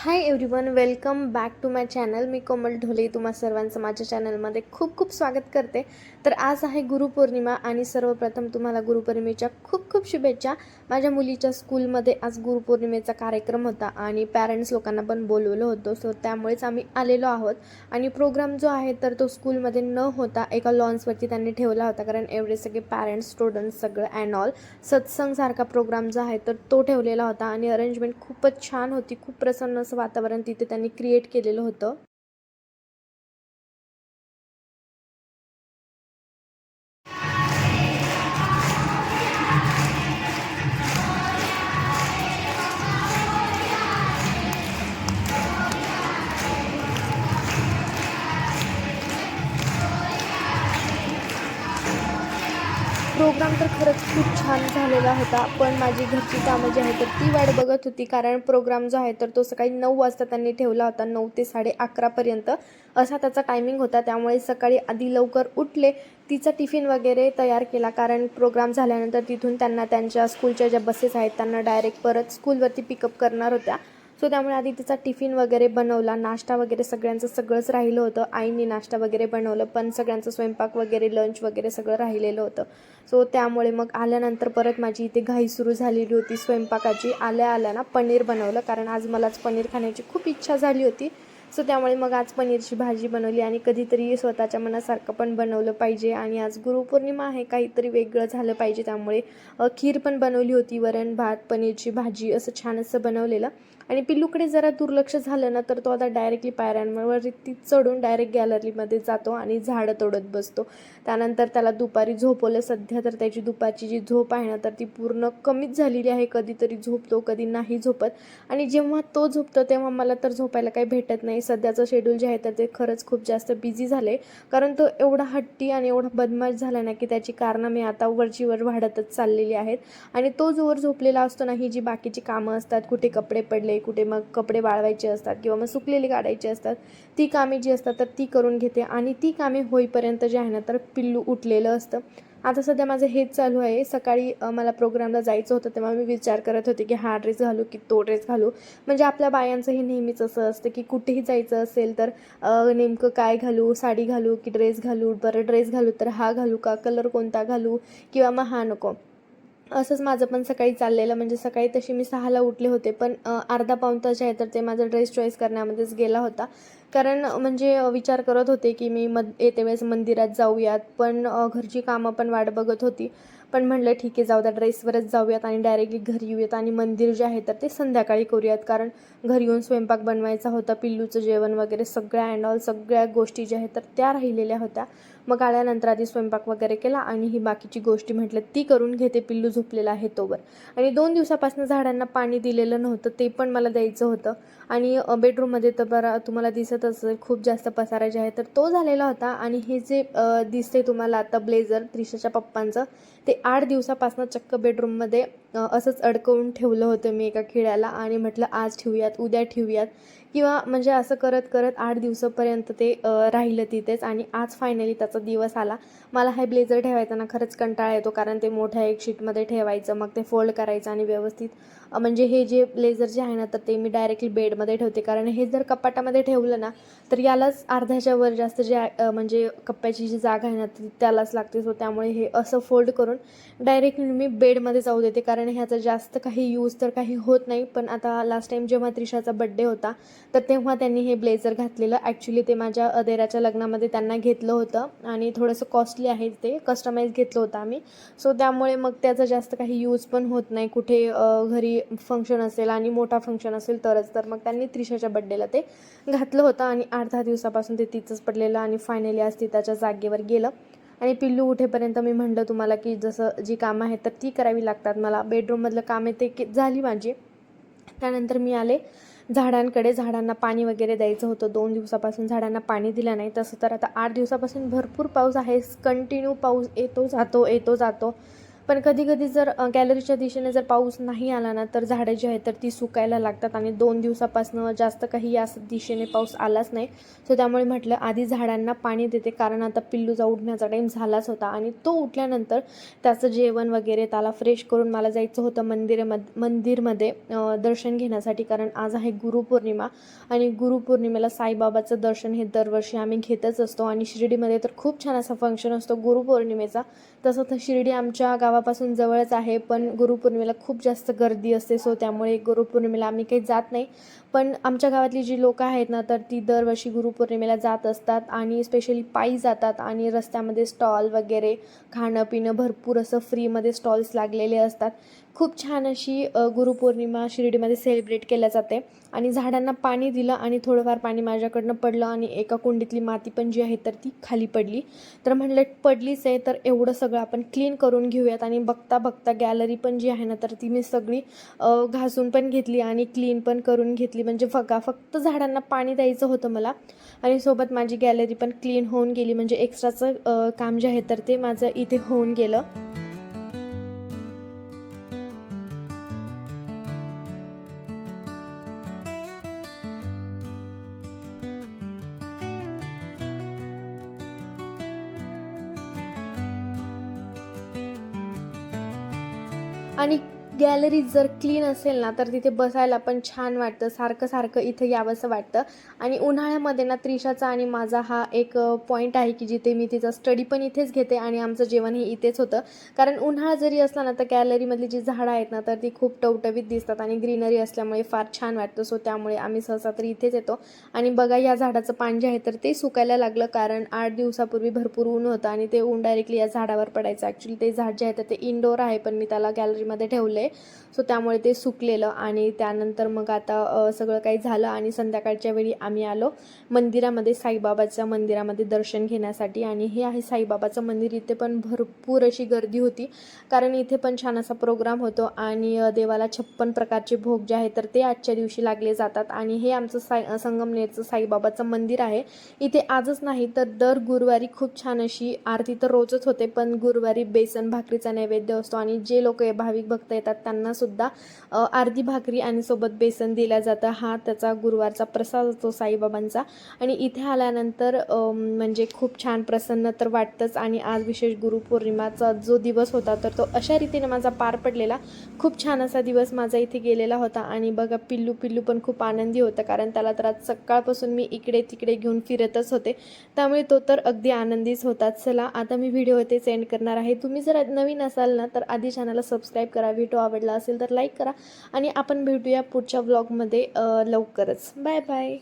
Hi everyone welcome back to my channel मी कोमल ढोले तुम्हा सर्वांचं माझ्या चॅनलमध्ये खूप खूप स्वागत करते. तर आज आहे गुरुपौर्णिमा आणि सर्वप्रथम तुम्हाला गुरुपौर्णिमेच्या खूप खूप शुभेच्छा. माझ्या मुलीच्या स्कूलमध्ये आज गुरुपौर्णिमेचा कार्यक्रम होता आणि पॅरेंट्स लोकांना पण बोलवलं होतं. सो त्यामुळेच आम्ही आलेलो आहोत. आणि प्रोग्राम जो आहे तर तो स्कूलमध्ये न होता एका लॉन्सवरती त्यांनी ठेवला होता. कारण एवढे सगळे पॅरेंट्स स्टुडंट्स सगळं अँड ऑल सत्संगसारखा प्रोग्राम जो आहे तर तो ठेवलेला होता. आणि अरेंजमेंट खूपच छान होती खूप प्रसन्न असं वातावरण तिथे त्यांनी क्रिएट केलेलं होतं. प्रोग्राम तर खरंच खूप छान झालेला होता पण माझी घरची कामं जी आहे तर ती वाट बघत होती कारण प्रोग्राम जो आहे तर तो सकाळी नऊ वाजता त्यांनी ठेवला होता नऊ ते साडे अकरापर्यंत असा त्याचा टायमिंग होता त्यामुळे सकाळी आधी लवकर उठले तिचा टिफिन वगैरे तयार केला कारण प्रोग्राम झाल्यानंतर तिथून त्यांना त्यांच्या स्कूलच्या ज्या बसेस आहेत त्यांना डायरेक्ट परत स्कूलवरती पिकअप करणार होत्या. सो त्यामुळे आधी तिचा टिफिन वगैरे बनवला नाश्ता वगैरे सगळ्यांचं सगळंच राहिलं होतं. आईने नाश्ता वगैरे बनवलं पण सगळ्यांचं स्वयंपाक वगैरे लंच वगैरे सगळं राहिलेलं होतं. सो त्यामुळे मग आल्यानंतर परत माझी इथे घाई सुरू झालेली होती स्वयंपाकाची. आल्या आल्या ना पनीर बनवलं कारण आज मलाच पनीर खाण्याची खूप इच्छा झाली होती. सो त्यामुळे मग आज पनीरची भाजी बनवली आणि कधीतरी स्वतःच्या मनासारखं पण बनवलं पाहिजे. आणि आज गुरुपौर्णिमा आहे काहीतरी वेगळं झालं पाहिजे. त्यामुळे खीर पण बनवली होती वरण भात पनीरची भाजी असं छान असं बनवलेलं. आणि पिल्लूकडे जरा दुर्लक्ष झालं ना तर तो आता डायरेक्टली पायऱ्यांवरती चढून डायरेक्ट गॅलरीमध्ये जातो आणि झाडं तोडत बसतो. त्यानंतर त्याला दुपारी झोपवलं. सध्या तर त्याची दुपारची जी झोप आहे ना तर ती पूर्ण कमीच झालेली आहे. कधीतरी झोपतो कधी नाही झोपत. आणि जेव्हा तो झोपतो तेव्हा मला तर झोपायला काही भेटत नाही. सध्याचं शेड्यूल जे आहे तर ते खरंच खूप जास्त बिझी झाले कारण तो एवढा हट्टी आणि एवढा बदमाश झाला ना की त्याची कारणं मी आता वरची वर वाढतच चाललेली आहेत. आणि तो जोवर झोपलेला असतो ना ही जी बाकीची कामं असतात कुठे कपडे पडले कुठे मग कपडे वाळवायचे असतात किंवा मग सुकलेली काढायची असतात ती कामे जी असतात तर ती करून घेते. आणि ती कामे होईपर्यंत जे आहे ना तर पिल्लू उठलेलं असतं. आता सध्या माझं हेच चालू आहे. सकाळी मला प्रोग्रामला जायचं होतं तेव्हा मी विचार करत होते की हा ड्रेस घालू की तो ड्रेस घालू. म्हणजे आपल्या बायांचं हे नेहमीच असं असतं की कुठेही जायचं असेल तर नेमकं काय घालू साडी घालू की ड्रेस घालू बरं ड्रेस घालू तर हा घालू का कलर कोणता घालू किंवा मग हा नको. असंच माझं पण सकाळी चाललेलं म्हणजे सकाळी तशी मी सहाला उठले होते पण अर्धा पाऊण तास जे आहे तर ते माझं ड्रेस चॉईस करण्यामध्येच गेला होता. कारण म्हणजे विचार करत होते की मी मद येते वेळेस मंदिरात जाऊयात पण घरची कामं पण वाट बघत होती. पण म्हणलं ठीक आहे जाऊ त्या ड्रेसवरच जाऊयात आणि डायरेक्टली घरी येऊयात आणि मंदिर जे आहे तर ते संध्याकाळी करूयात. कारण घरी येऊन स्वयंपाक बनवायचा होता पिल्लूचं जेवण वगैरे सगळ्या अँड ऑल सगळ्या गोष्टी ज्या आहेत तर त्या राहिलेल्या होत्या. मग आल्यानंतर आधी स्वयंपाक वगैरे केला आणि ही बाकीची गोष्टी म्हटलं ती करून घेते पिल्लू झोपलेला आहे तोवर. आणि दोन दिवसापासून झाडांना पाणी दिलेलं नव्हतं ते पण मला द्यायचं होतं. आणि बेडरूममध्ये तर बरा तुम्हाला दिसत असेल खूप जास्त पसारा जे आहे तर तो झालेला होता. आणि हे जे दिसते तुम्हाला आता ब्लेझर त्रिशाच्या पप्पांचं ते आठ दिवसापासून चक्क बेडरूममध्ये असंच अडकवून ठेवलं होतं मी एका खिळ्याला. आणि म्हटलं आज ठेवूयात उद्या ठेवूयात. किंवा म्हणजे असं करत करत आठ दिवसापर्यंत ते राहिलं तिथेच आणि आज फायनली त्याचा दिवस आला. मला हे ब्लेझर ठेवायचा ना खरंच कंटाळा येतो कारण ते मोठ्या एक शीटमध्ये ठेवायचं मग ते फोल्ड करायचं आणि व्यवस्थित म्हणजे हे जे ब्लेझर जे आहे ना तर ते मी डायरेक्टली बेडमध्ये ठेवते. कारण हे जर कपाटामध्ये ठेवलं ना तर यालाच अर्ध्याच्या वर जास्त जे म्हणजे कप्प्याची जी जागा आहे ना ती त्यालाच लागते. सो त्यामुळे हे असं फोल्ड करून डायरेक्टली मी बेडमध्ये जाऊ देते. कारण ह्याचा जास्त काही यूज तर काही होत नाही. पण आता लास्ट टाईम जेव्हा त्रिशाचा बड्डे होता तर तेव्हा त्यांनी हे ब्लेझर घातलेलं. ॲक्च्युली ते माझ्या अदेराच्या लग्नामध्ये त्यांना घेतलं होतं आणि थोडंसं कॉस्टली आहे ते. कस्टमाइज घेतलं होतं आम्ही. सो त्यामुळे मग त्याचा जास्त काही यूज पण होत नाही. कुठे घरी फंक्शन असेल आणि मोठा फंक्शन असेल तरच. तर मग त्यांनी त्रिशाच्या बड्डेला ते घातलं होतं आणि आठ दहा दिवसापासून ते तिथंच पडलेलं आणि फायनली आज ती त्याच्या जागेवर गेलं. आणि पिल्लू उठेपर्यंत मी म्हणलं तुम्हाला की जसं जी कामं आहेत तर ती करावी लागतात मला. बेडरूममधलं कामं आहे ते की झाली माझी. त्यानंतर मी आले. झाडांकडे झाडांना पाणी वगैरे द्यायचं होतं. दोन दिवसापासून झाडांना पाणी दिलं नाही. तसं तर आता आठ दिवसापासून भरपूर पाऊस आहे. कंटिन्यू पाऊस येतो जातो येतो जातो. पण कधी कधी जर गॅलरीच्या दिशेने जर पाऊस नाही आला ना तर झाडं जी आहेत तर ती सुकायला लागतात आणि दोन दिवसापासून जास्त काही या दिशेने पाऊस आलाच नाही. सो त्यामुळे म्हटलं आधी झाडांना पाणी देते कारण आता पिल्लूचा उठण्याचा टाईम झालाच होता आणि तो उठल्यानंतर त्याचं जेवण वगैरे त्याला फ्रेश करून मला जायचं होतं मंदिरामध्ये मंदिरमध्ये दर्शन घेण्यासाठी. कारण आज आहे गुरुपौर्णिमा आणि गुरुपौर्णिमेला साईबाबाचं दर्शन हे दरवर्षी आम्ही घेतच असतो. आणि शिर्डीमध्ये तर खूप छान असा फंक्शन असतो गुरुपौर्णिमेचा. तसं तर शिर्डी आमच्या गावापासून जवळच आहे पण गुरुपौर्णिमेला खूप जास्त गर्दी असते सो त्यामुळे गुरुपौर्णिमेला आम्ही काही जात नाही. पण आमच्या गावातली जी लोकं आहेत ना तर ती दरवर्षी गुरुपौर्णिमेला जात असतात आणि स्पेशली पायी जातात आणि रस्त्यामध्ये स्टॉल वगैरे खाणं पिणं भरपूर असं फ्रीमध्ये स्टॉल्स लागलेले असतात. खूप छान अशी गुरुपौर्णिमा शिर्डीमध्ये सेलिब्रेट केल्या जाते. आणि झाडांना पाणी दिलं आणि थोडंफार पाणी माझ्याकडनं पडलं आणि एका कुंडीतली माती पण जी आहे तर ती खाली पडली. तर म्हणलं पडलीच आहे तर एवढं सगळं आपण क्लीन करून घेऊयात. आणि बघता बघता गॅलरी पण जी आहे ना तर ती मी सगळी घासून पण घेतली आणि क्लीन पण करून घेतली. म्हणजे बघा फक्त झाडांना पाणी द्यायचं होतं मला. आणि सोबत माझी गॅलरी पण क्लीन होऊन गेली. म्हणजे एक्स्ट्राचं काम जे आहे तर ते माझं इथे होऊन गेलं. आणि गॅलरी जर क्लीन असेल ना तर तिथे बसायला पण छान वाटतं. सारखं सारखं इथं यावंसं वाटतं. आणि उन्हाळ्यामध्ये ना त्रिशाचा आणि माझा हा एक पॉईंट आहे की जिथे मी तिचा स्टडी पण इथेच घेते आणि आमचं जेवण हे इथेच होतं. कारण उन्हाळा जरी असला ना तर गॅलरीमधली जी झाडं आहेत ना तर ती खूप टवटवीत दिसतात आणि ग्रीनरी असल्यामुळे फार छान वाटतं. सो त्यामुळे आम्ही सहसा तरी इथेच येतो. आणि बघा या झाडाचं पान जे आहे तर ते सुकायला लागलं. कारण आठ दिवसापूर्वी भरपूर ऊन होतं आणि ते ऊन डायरेक्टली या झाडावर पडायचं. ॲक्च्युली ते झाड जे आहे तर ते इनडोअर आहे पण मी त्याला गॅलरीमध्ये ठेवलं आहे सो त्यामुळे ते सुकलेलं आणि त्यानंतर मग आता सगळं काही झालं आणि संध्याकाळच्या वेळी आम्ही आलो मंदिरामध्ये साईबाबाच्या मंदिरामध्ये दर्शन घेण्यासाठी आणि हे आहे साईबाबाचं मंदिर. इथे पण भरपूर अशी गर्दी होती कारण इथे पण छान असा प्रोग्राम होतो आणि देवाला छप्पन प्रकारचे भोग जे आहे तर ते आजच्या दिवशी लागले जातात आणि हे आमचं साई संगमनेरचं साईबाबाचं मंदिर आहे. इथे आजच नाही तर दर गुरुवारी खूप छान अशी आरती तर रोजच होते पण गुरुवारी बेसन भाकरीचा नैवेद्य असतो आणि जे लोक भाविक भक्त येतात त्यांना सुद्धा अर्धी भाकरी आणि सोबत बेसन दिलं जातं. हा त्याचा गुरुवारचा प्रसाद असतो साईबाबांचा. आणि इथे आल्यानंतर म्हणजे खूप छान प्रसन्न तर वाटतंच. आणि आज विशेष गुरुपौर्णिमाचा जो दिवस होता तर तो अशा रीतीने माझा पार पडलेला. खूप छान असा दिवस माझा इथे गेलेला होता. आणि बघा पिल्लू पिल्लू पण खूप आनंदी होतं. कारण त्याला तर आज सकाळपासून मी इकडे तिकडे घेऊन फिरतच होते. त्यामुळे तो तर अगदी आनंदीच होता. चला आता मी व्हिडिओ इथे सेंड करणार आहे. तुम्ही जर नवीन असाल ना तर आधी चॅनलला सबस्क्राईब करा. व्हिडिओ आवडला असेल तर लाईक करा. आणि आपण भेटूया पुढच्या व्लॉगमध्ये लवकरच. Bye bye